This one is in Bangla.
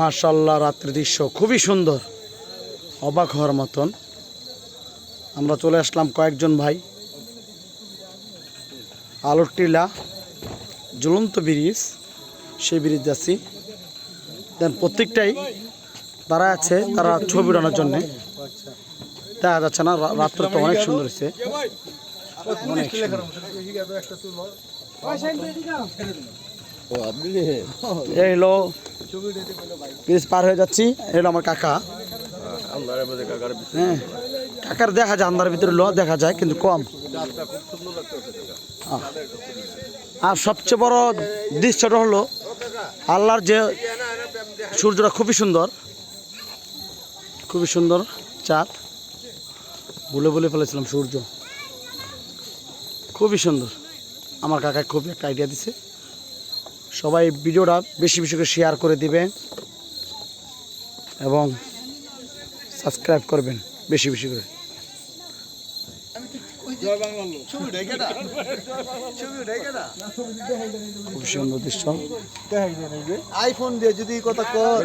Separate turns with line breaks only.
মার্শাল্লাহ রাত্রি দৃশ্য খুবই সুন্দর। অবাক হওয়ার মতন। আমরা চলে আসলাম কয়েকজন ভাই। আলোর টিলা ঝুলন্ত ব্রিজ, সেই ব্রিজ যাচ্ছি দেন প্রত্যেকটাই তারা আছে, তারা ছবি উড়ানোর জন্যে। দেখা যাচ্ছে না রাত্র তো অনেক সুন্দর হয়েছে। অনেক সুন্দর। এই হলো ব্রিজ পার হয়ে যাচ্ছি। এই হলো আমার কাকা। হ্যাঁ কাকার দেখা যায়, আন্ধারের ভিতরে লো দেখা যায়, কিন্তু কম। আর সবচেয়ে বড় দৃশ্যটা হলো আল্লাহর যে সূর্যটা খুবই সুন্দর। খুবই সুন্দর চাঁদ। বলে বলে ফেলেছিলাম সূর্য। খুবই সুন্দর। আমার কাকায় খুবই একটা আইডিয়া দিছে। সবাই ভিডিওটা বেশি বেশি করে শেয়ার করে দিবেন এবং সাবস্ক্রাইব করবেন বেশি বেশি করে। খুব সুন্দর দৃশ্য।
আইফোন দিয়ে যদি কথা কর